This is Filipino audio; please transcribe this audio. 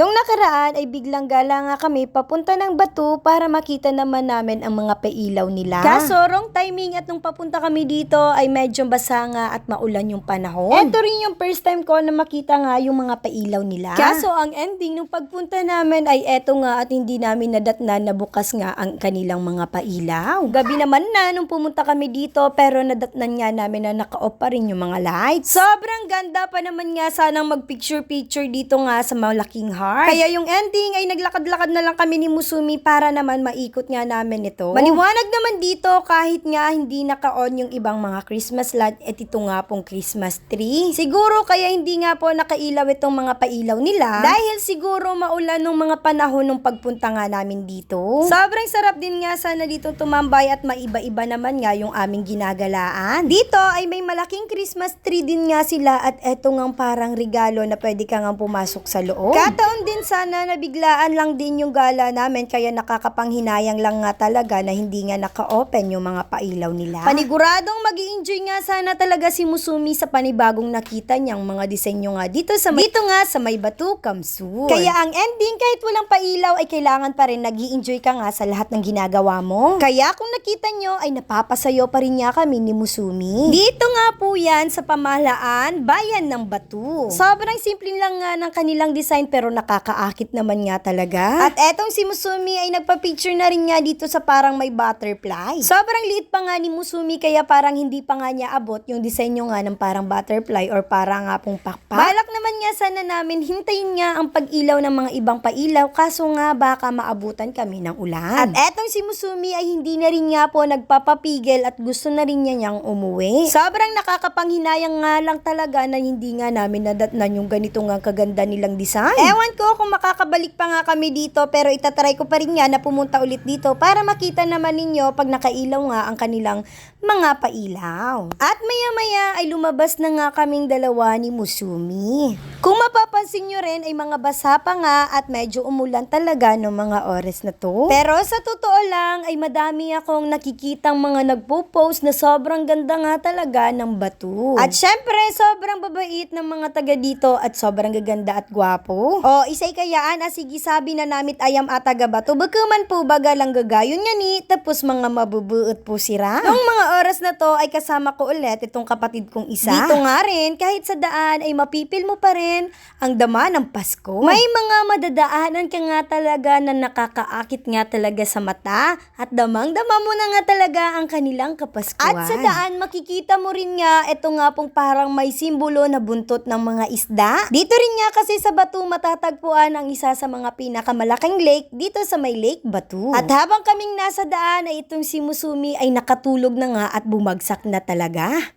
Nung nakaraan ay biglang gala nga kami papunta ng Batu para makita naman namin ang mga pailaw nila. Kaso wrong timing at nung papunta kami dito ay medyo basa nga at maulan yung panahon. Ito rin yung first time ko na makita nga yung mga pailaw nila. Kaso ang ending nung pagpunta namin ay eto nga at hindi namin nadatnan na bukas nga ang kanilang mga pailaw. Gabi naman na nung pumunta kami dito pero nadatnan nga namin na naka-off pa rin yung mga lights. Sobrang ganda pa naman nga sanang mag-picture-picture dito nga sa malaking heart. Kaya yung ending ay naglakad-lakad na lang kami ni Musumi para naman maikot nga namin ito. Maliwanag naman dito kahit nga hindi naka-on yung ibang mga Christmas light at ito nga pong Christmas tree. Siguro kaya hindi nga po nakailaw itong mga pailaw nila dahil siguro maulan nung mga panahon nung pagpunta nga namin dito. Sobrang sarap din nga sana dito tumambay at maiba-iba naman nga yung aming ginagalaan. Dito ay may malaking Christmas tree din nga sila at eto nga parang regalo na pwede ka nga pumasok sa loob. Kataon din sana na biglaan lang din yung gala namin kaya nakakapanghinayang lang nga talaga na hindi nga naka-open yung mga pailaw nila. Paniguradong mag enjoy nga sana talaga si Musumi sa panibagong nakita niyang mga disenyo nga dito sa dito nga sa may Batu Kamsur. Kaya ang ending kahit walang pailaw ay kailangan pa rin nag enjoy ka nga sa lahat ng ginagawa mo. Kaya kung nakita nyo ay napapasayo pa rin niya kami ni Musumi. Dito nga po yan sa pamahalaan, bayan ng Batu. Sobrang simple lang nga ng kanilang design pero nakakaakit naman nga talaga. At etong si Musumi ay nagpa-picture na rin nga dito sa parang may butterfly. Sobrang liit pa nga ni Musumi kaya parang hindi pa nga niya abot yung disenyo nga ng parang butterfly or parang nga pong pakpak. Balak nga sana namin hintayin nga ang pag-ilaw ng mga ibang pailaw kaso nga baka maabutan kami ng ulan. At etong si Musumi ay hindi na rin nga po nagpapapigil at gusto na rin niya niyang umuwi. Sobrang nakakapanghinayang nga lang talaga na hindi nga namin nadatnan yung ganito nga kaganda nilang design. Ewan ko kung makakabalik pa nga kami dito pero itatry ko pa rin nga na pumunta ulit dito para makita naman ninyo pag nakailaw nga ang kanilang mga pailaw. At maya-maya ay lumabas na nga kaming dalawa ni Musumi. Kung mapapansin nyo rin ay mga basa pa nga at medyo umulan talaga no mga oras na to. Pero sa totoo lang ay madami akong nakikitang mga nagpo-post na sobrang ganda nga talaga ng batu. At syempre sobrang babait ng mga taga dito at sobrang gaganda at gwapo. O isay kayaan ah sige sabi na namit ayam at taga batu. Bagaman po baga lang gagayon nga ni tapos mga mabubuot po sira. Nung mga oras na to ay kasama ko ulit itong kapatid kong isa. Dito nga rin kahit sa daan ay mapipil mo pa rin ang dama ng Pasko. May mga madadaanan ka nga talaga na nakakaakit nga talaga sa mata at damang-dama mo na nga talaga ang kanilang kapaskuhan. At sa daan makikita mo rin nga ito nga pong parang may simbolo na buntot ng mga isda. Dito rin nga kasi sa Batu matatagpuan ang isa sa mga pinakamalaking lake dito sa may Lake Batu. At habang kaming nasa daan ay itong si Musumi ay nakatulog na nga at bumagsak na talaga.